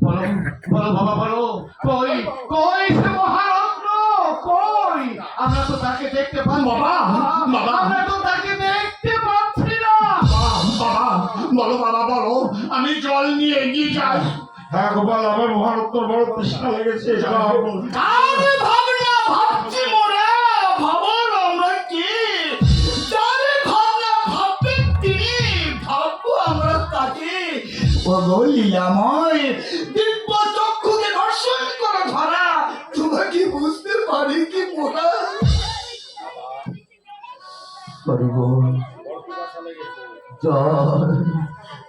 বলো বলো বাবা বলো। কই? কই সে মহারত্ন? কই? আমরা তো তাকে দেখতে পাচ্ছি বাবা, বাবা। আমরা তো তাকে দেখতে পাচ্ছি না। বাবা বলো বাবা বলো। আমি জল নিয়ে এগিয়ে যাই। হ্যাঁ গোপাল আমার মহারত্ন বড় তৃষ্ণা লেগেছে আরে লীলাময় দিব্য চক্ষুকে দর্শন করা ধরা। তোমাকে বুঝতে পারি কি মোরা?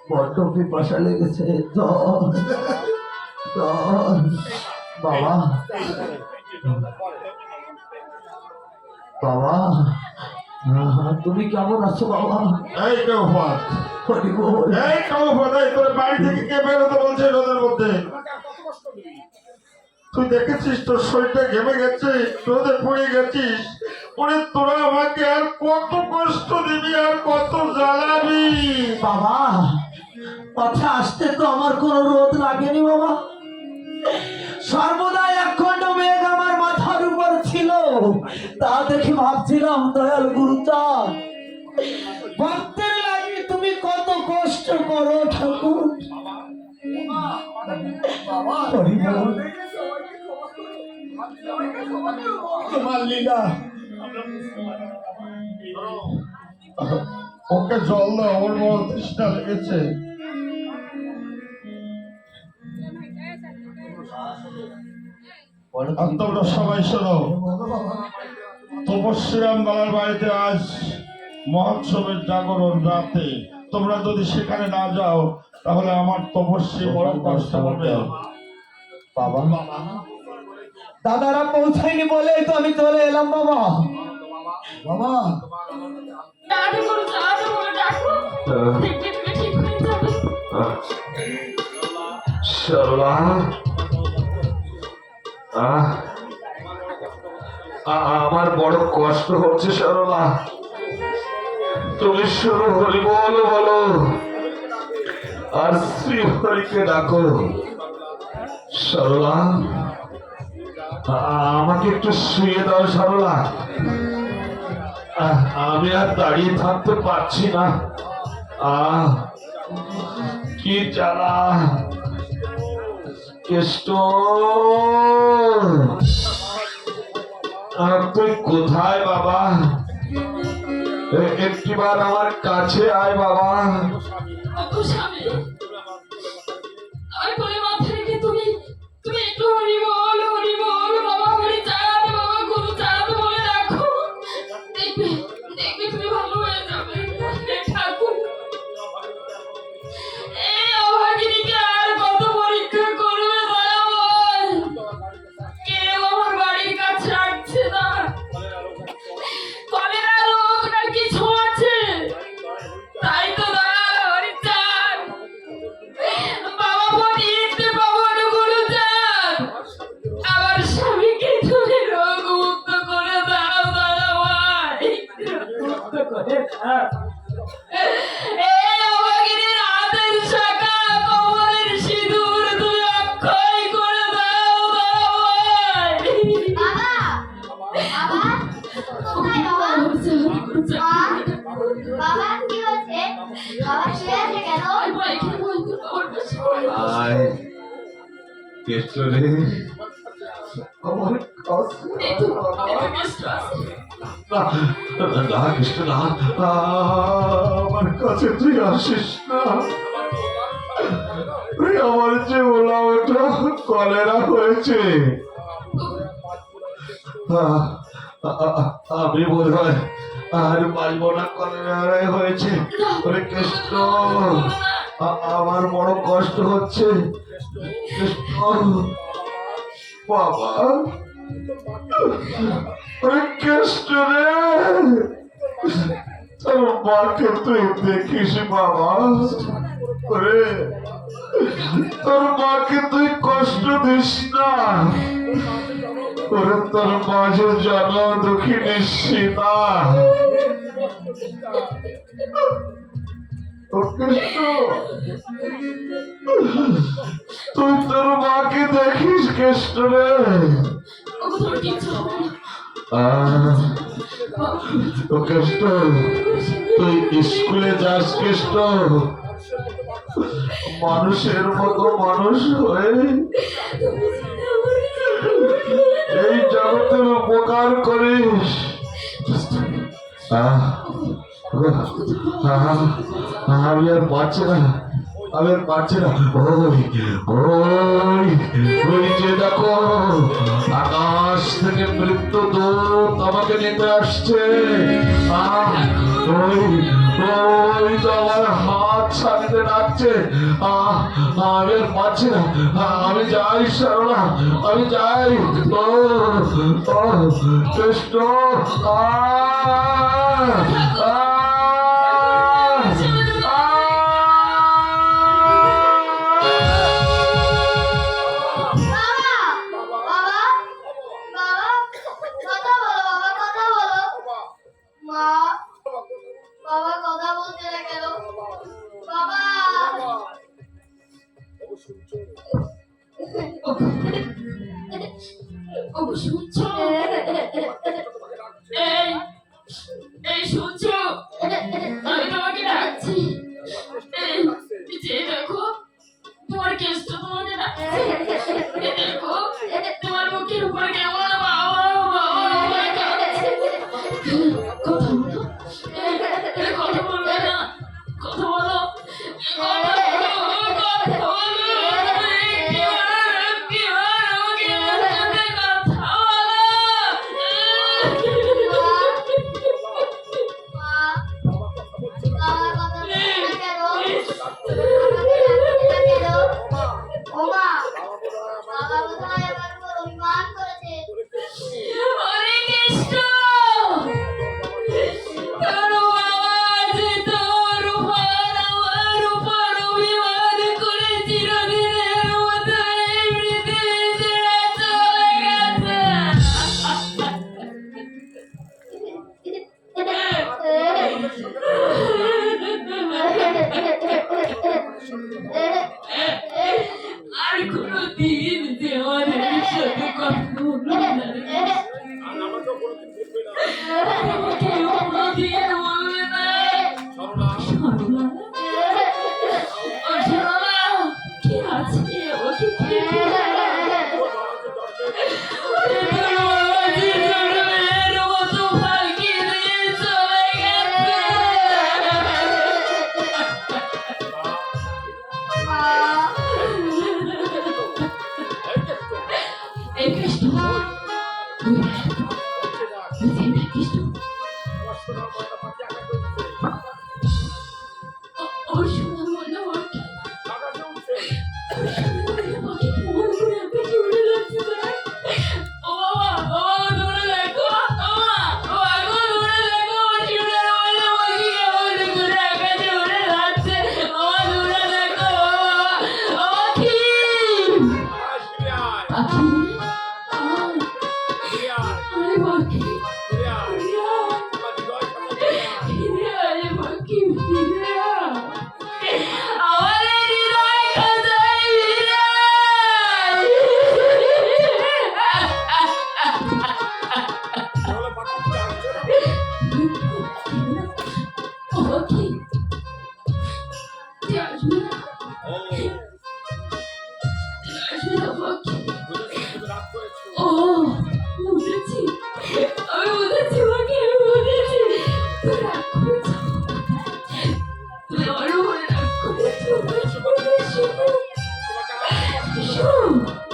বড্ড পিপাসা লেগেছে বাবা বাবা তুমি কেমন আছো বাবা? এই তুই দেখেছিস তোর শরীরটা ঘেমে গেছে, রোদে পড়ে গেছিস? তোরা আমাকে আর কত কষ্ট দিবি, আর কত জ্বালাবি? বাবা আসতে তো আমার কোনো রোদ লাগেনি বাবা। সর্বদা একখণ্ড মেঘ আমার মাথার উপর ছিল। তা দেখে ভাবছিলাম, দয়াল গুরুচাঁদ, ভক্তের তুমি কত কষ্ট করো ঠাকুর। তোমার লীলা। ওকে জল দাও, ওর বড় লেগেছে। তোমরা সবাই শোনো। বালার বাড়িতে আজ মহোৎসবের জাগরণ রাতে। তোমরা যদি সেখানে না যাও তাহলে আমার তপস্বী বড় কষ্ট হবে। বাবা। দাদারা পৌঁছায়নি বলেই তো আমি চলে এলাম বাবা। বাবা। হয়ে সরলা আমার বড় কষ্ট হচ্ছে সরলা। তুমি শুরু হরি বল। বলো আর শ্রী হরিকে ডাকো। সরলা আমাকে একটু শুয়ে দাও সরলা। আমি আর দাঁড়িয়ে থাকতে পারছি না। আহ, কি জ্বালা। কেষ্ট। তুই কোথায় বাবা? একটিবার আমার কাছে আয় বাবা। আমার কাছে তুই আসিস না আমার যে ওটা কলেরা হয়েছে আমি বোধ হয় আর বাঁচবো না কলেরায় হয়েছে কৃষ্ণ আমার বড় কষ্ট হচ্ছে। বাবা কৃষ্ণ রে তোর মাকে তুই দেখিস বাবা ওরে তোর মাকে তুই কষ্ট দিস না ওরে তোর মাঝে জন দুঃখী নিশ্চিতা তুই তোর মাকে দেখিস কৃষ্ণ রে। ও কৃষ্ণ তুই স্কুলে যাস কৃষ্ণ মানুষের মতো মানুষ হয়ে এই জগতের উপকার করিস। আহ আমি না আমি না ওই ওই ওই যে দেখো আকাশ থেকে মৃত্যু নিতে আসছে ওই ওই তো আমার হাত সামনে ডাকছে আমি আর না আমি যাই সারোনা আমি যাই ও কৃষ্ণ খুব সূচ এই এই সূচ আমি তোমাকে ডাকছি। এই Woo!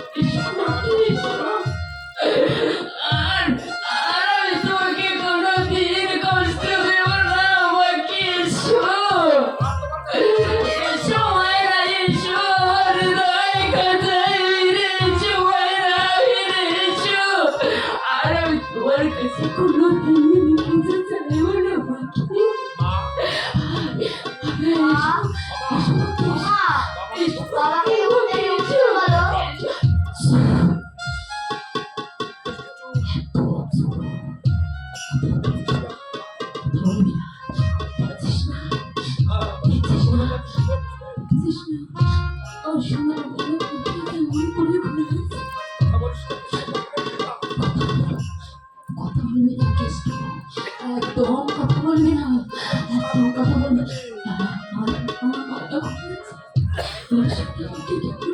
তোর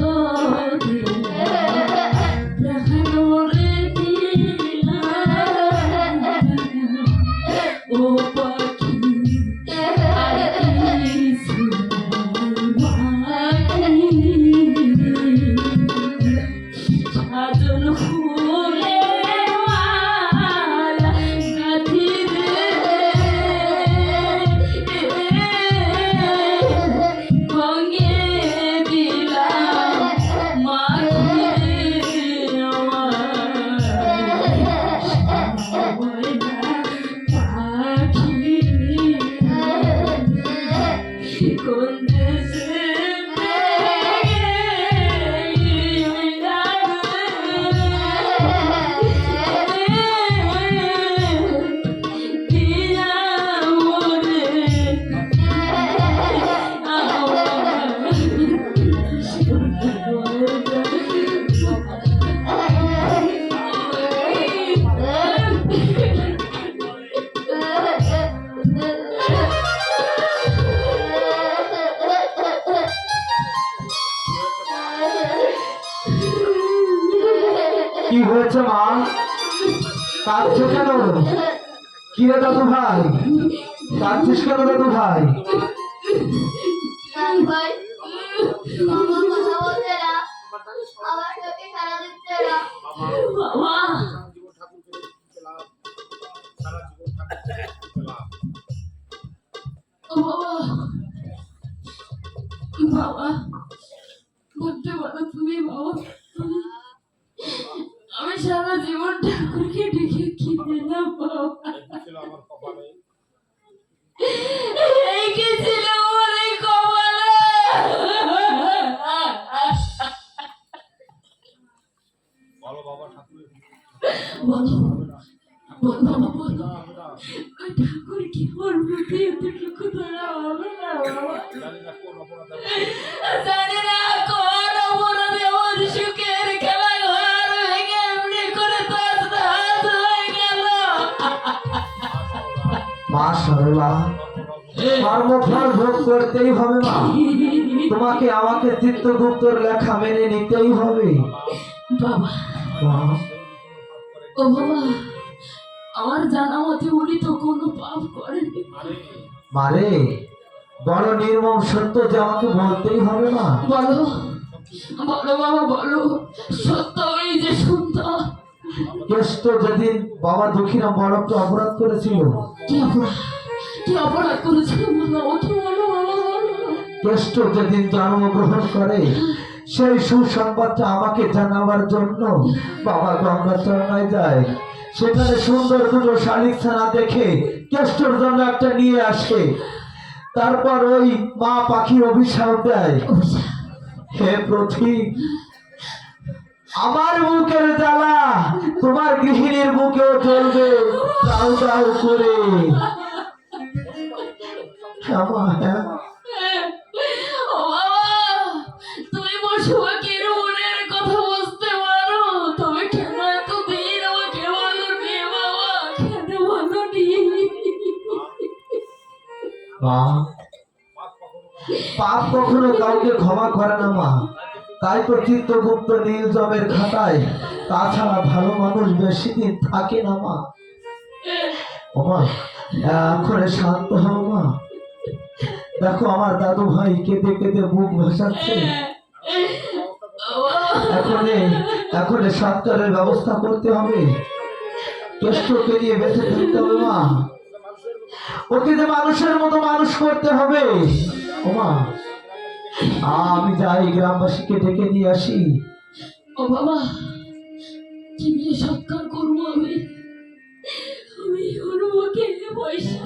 嗯，রে দাদু ভাই কাঁদছিস কেন দাদু ভাই বাবা। পারো তুমি বাবা। আমি সারা জীবন ঠাকুরকে ডেকে কি দিলাম বাবা। করতেই হবে মা। তোমাকে আমাকে চিত্রগুপ্তর লেখা মেনে নিতেই হবে। বাবা। ও বাবা আমার জানা মতে উনি তো কোনো পাপ করেনি মারে বড় নির্মম সত্য যে আমাকে বলতেই হবে মা। বলো বলো বাবা বলো সত্য এই যে সুন্দর কেষ্ট যেদিন বাবা দক্ষিণা বড় অপরাধ করেছিল। কি অপরাধ কি অপরাধ করেছিল বলো কেষ্ট যেদিন জন্মগ্রহণ করে, সেই সুসংবাদটা আমাকে জানাবার জন্য বাবা গঙ্গাচরণায় যায়। সেখানে সুন্দর দুটো শালিক ছানা দেখে কেষ্টর জন্য একটা নিয়ে আসে। তারপর ওই মা পাখি অভিশাপ দেয়। হে প্রথিক আমার বুকের জ্বালা তোমার গৃহিণীর বুকেও চলবে তাও তাও করে। শ্যামা পাপ কখনো কাউকে ক্ষমা করে না, মা। তাই তো চিত্রগুপ্ত নীল খাতায় তাছাড়া ভালো মানুষ বেশি দিন থাকে না, মা। ওমা এখন শান্ত হও, মা। দেখো আমার দাদু ভাই কেঁদে কেঁদে বুক ভাসাচ্ছে। এখন এখন সরকারের ব্যবস্থা করতে হবে। কেষ্টকে পেরিয়ে বেঁচে থাকতে হবে, মা। যে মানুষের মতো মানুষ করতে হবে। ওমা, আমি যাই গ্রামবাসীকে ডেকে দিয়ে আসি। ও বাবা কি নিয়ে সৎকার করব আমি। আমি হনুমাকে পয়সা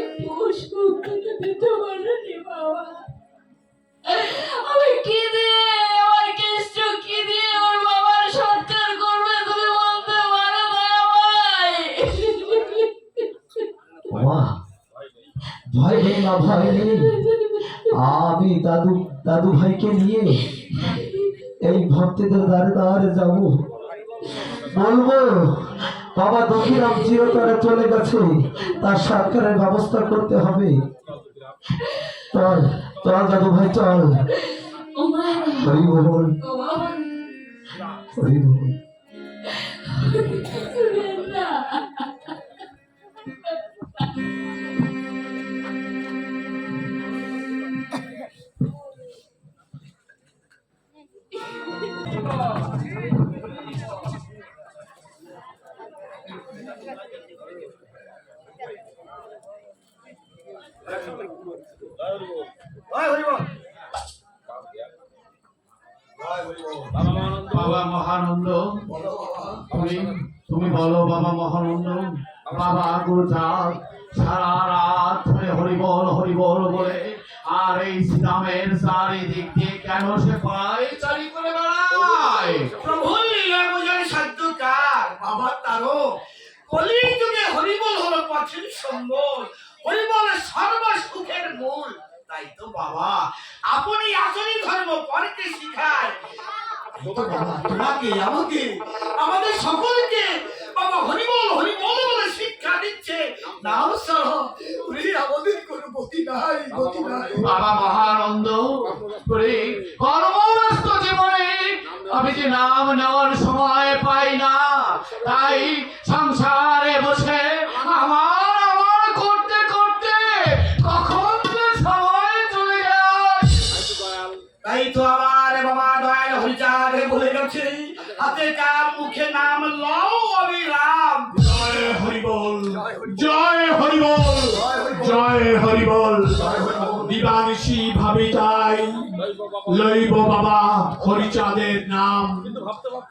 একটু দিতে বাবা। আমি ভয় নেই মা ভয় নেই। আমি দাদু দাদু ভাইকে নিয়ে এই ভক্তদের দ্বারে দ্বারে যাব। বলব বাবা দক্ষিণাম চিরতরে চলে গেছে। তার সরকারের ব্যবস্থা করতে হবে। চল চল দাদু ভাই চল। হরি বল। হরি বল। বাবা মহানন্দ তুমি তুমি বলো বাবা মহানন্দ বাবা গুরুচাঁদ সারা রাত ধরে হরিবল হরিবল বলে আর এই শ্রীরামের চারিদিক দিয়ে কেন সে পায় চারি করে বেড়ায়? প্রভুর লীলা বোঝার সাধ্য কার? বাবা তারও কলি যুগে হরিবল হলো পথের সম্বল হরিবল সর্ব মূল। তাই তো বাবা। আপনি আসলে ধর্ম পরকে শিখায়? তাই তো বাবা, তোমাকে আমাকে আমাদের সকলকে বাবা হরিবল হরিবল বলে শিক্ষা দিচ্ছে। নাম সহ উনি আমাদের কোনো গতি নাই গতি নাই। বাবা মহানন্দ করে কর্মব্যস্ত জীবনে আমি যে নাম নেওয়ার সময় পাই না তাই সংসারে বসে আমার বাবা ভুলে গেছে হাতে কার মুখে নাম লও জয় হরিবল, জয় হরিবল জয় হরিবল। দিবানিশি ভাবি তাই লইব বাবা হরিচাঁদের নাম।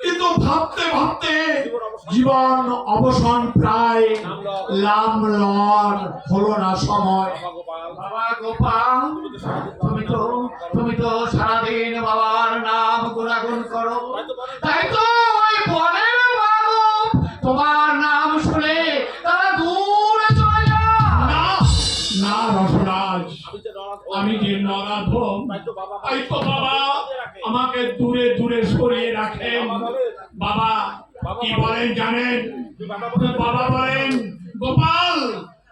কিন্তু ভাবতে ভাবতে জীবন অবসান প্রায় লাম লন হলো না সময়। বাবা গোপাল, তুমি তো তুমি তো সারাদিন বাবার নাম গুণাগুণ করো। তাই তো তোমার নাম শুনে তারা দূরে চলে না না, রসরাজ, আমি যে নরাধম তাই তো বাবা, আমাকে দূরে দূরে সরিয়ে রাখেন। বাবা, কি বলেন জানেন? বাবা বলেন, গোপাল,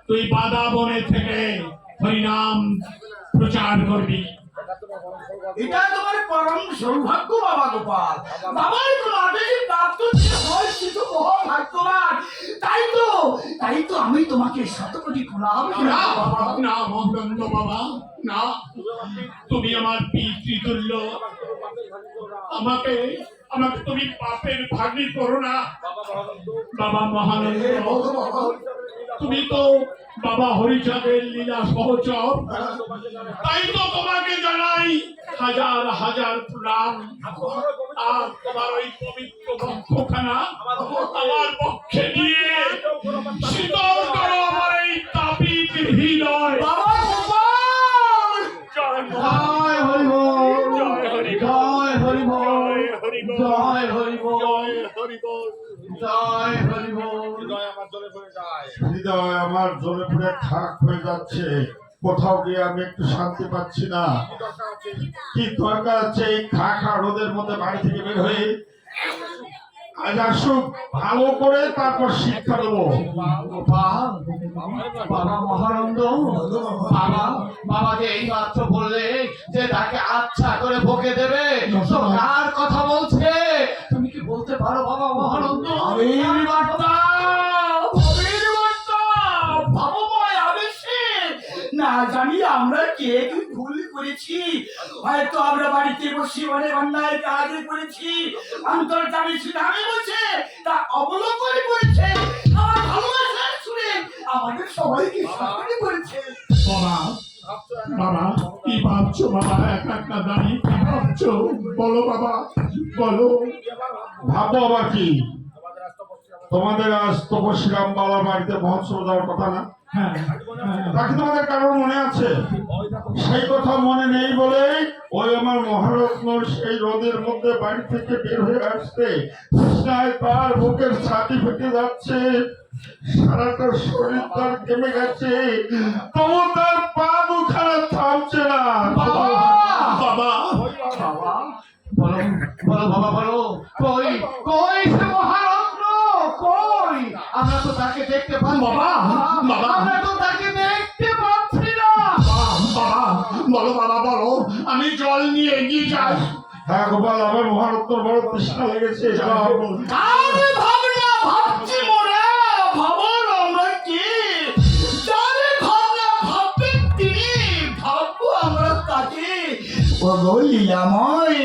তুই বাধা বনে থেকে হরিনাম প্রচার করবি। এটা তোমার পরম সৌভাগ্য বাবা গোপাল। বাবার কোনো আদেশে প্রাপ্ত হয় তো মহা ভাগ্যবান তাই তো তাই তো আমি তোমাকে শতকোটি প্রণাম না বাবা না মহানন্দ বাবা না। তুমি আমার পিতৃতুল্য। আমাকে আমাকে তুমি পাপের ভাগি করো না। বাবা মহানন্দ তুমি তো বাবা হরিচাঁদের লীলা সহচর। তাই তো তোমাকে নাই হাজার হাজার প্রাণ। আর তোমার ওই পবিত্র বক্ষখানা আমার পক্ষে নিয়ে শীতল করো আমার এই তাপিত হৃদয়। জয় হরি জয় হরি জয় হরি হৃদয় আমার জোরে পড়ে খাক হয়ে যাচ্ছে। কোথাও গিয়ে আমি একটু শান্তি পাচ্ছি না। কি দরকার আছে? এই খা খা রোদের মধ্যে বাড়ি থেকে বের হয়ে আজ আসুক ভালো করে তারপর শিক্ষা দেবো। বাবা মহানন্দ বাবা বাবা যে এই মাত্র বললে যে তাকে আচ্ছা করে বকে দেবে। কার কথা বলছে? তুমি কি বলতে পারো বাবা মহানন্দ? আমির আমরা কে? কি ভুল করেছি? হয়তো আমরা বাড়িতে বসে অনেক অন্যায় কাজ করেছি। অন্তর্জামী সুনামি বলছে, তা অবলোকন করেছে। আমার শুনে আমাদের সবাইকে করেছে। বাবা বাবা, কি ভাবছ বাবা? একা একা দাঁড়িয়ে কি ভাবছ? বলো বাবা, বলো। ভাবো আবার কি? তোমাদের আজ তপস্বীরাম বাবার বাড়িতে মহোৎসব দেওয়ার কথা না হ্যাঁ হ্যাঁ তোমাদের কারোর মনে আছে সেই কথা মনে নেই বলে ওই আমার মহারত্ন সেই রোদের মধ্যে বাড়ি থেকে বের হয়ে আসতে তার বুকের ছাতি ফেটে যাচ্ছে সারাটা শরীর তার কেমে গেছে তবু তার পা দুখানা থামছে না বাবা বাবা বলো বলো বাবা বলো কই কই সে কই আমরা তো তাকে দেখতে পাচ্ছি বাবা, বাবা। আমরা তো তাকে দেখতে পাচ্ছি না। বাবা বলো বাবা বলো আমি জল নিয়ে এগিয়ে যাই। হ্যাঁ গোপাল আমার মহারত্ন বড় তৃষ্ণা লেগেছে। আরে ভাবনা ভাবছি মোরা ভাবর আমরা কি? যারে ভাবনা ভাববেন তিনি ভাববো আমরা তাকে। ও গো লীলাময়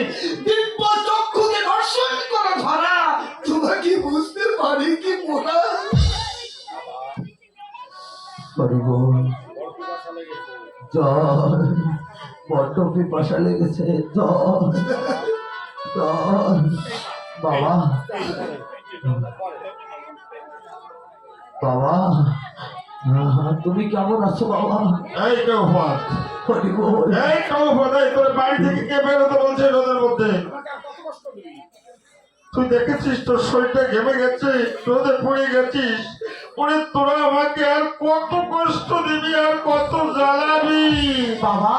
দিব্য চক্ষুকে দর্শন করে ধরা। তোমাকে বুঝতে পারি কি মোরা? জল। বড্ড পিপাসা লেগেছে জল। জল। বাবা। বাবা। তুমি কেমন আছো বাবা? এই হরি বল। এই কেউফাত এই তোর বাড়ি থেকে কে বেরোতে বলছে রোদের মধ্যে? তুই দেখেছিস তোর শরীরটা ঘেমে গেছে রোদে পড়ে গেছিস ওরে তোরা আমাকে আর কত কষ্ট দিবি আর কত জ্বালাবি বাবা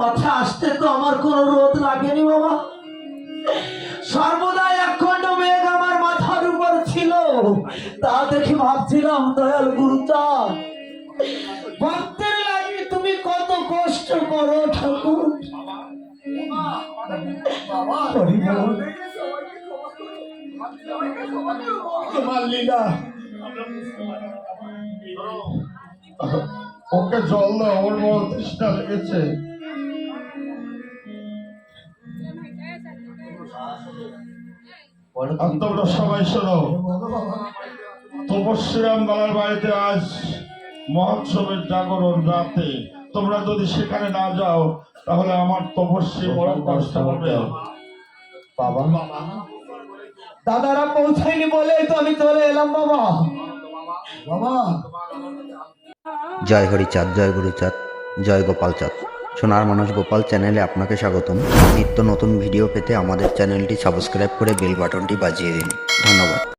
কথা আসতে তো আমার কোনো রোদ লাগেনি বাবা সর্বদা একখণ্ড মেঘ আমার মাথার উপর ছিল তা দেখে ভাবছিলাম দয়াল গুরুচার ভক্তের লাগে তুমি কত কষ্ট করো ঠাকুর বল। তোমার লীলা। ওকে জল দাও ওর বড় তৃষ্ণা লেগেছে। তোমরা সবাই শোনো। তপস্বীরাম বাবার বাড়িতে আজ মহোৎসবের জাগরণ রাতে। তোমরা যদি সেখানে না যাও, তাহলে আমার তপস্বী বড় কষ্ট হবে। বাবা। দাদারা পৌঁছায়নি বলে তো আমি চলে এলাম, বাবা। বাবা। জয় হরিচাঁদ, জয় গুরুচাঁদ, জয় গোপাল চাঁদ সোনার মানুষ গোপাল চ্যানেলে আপনাকে স্বাগতম। নিত্য নতুন ভিডিও পেতে আমাদের চ্যানেলটি সাবস্ক্রাইব করে বেল বাটনটি বাজিয়ে দিন। ধন্যবাদ।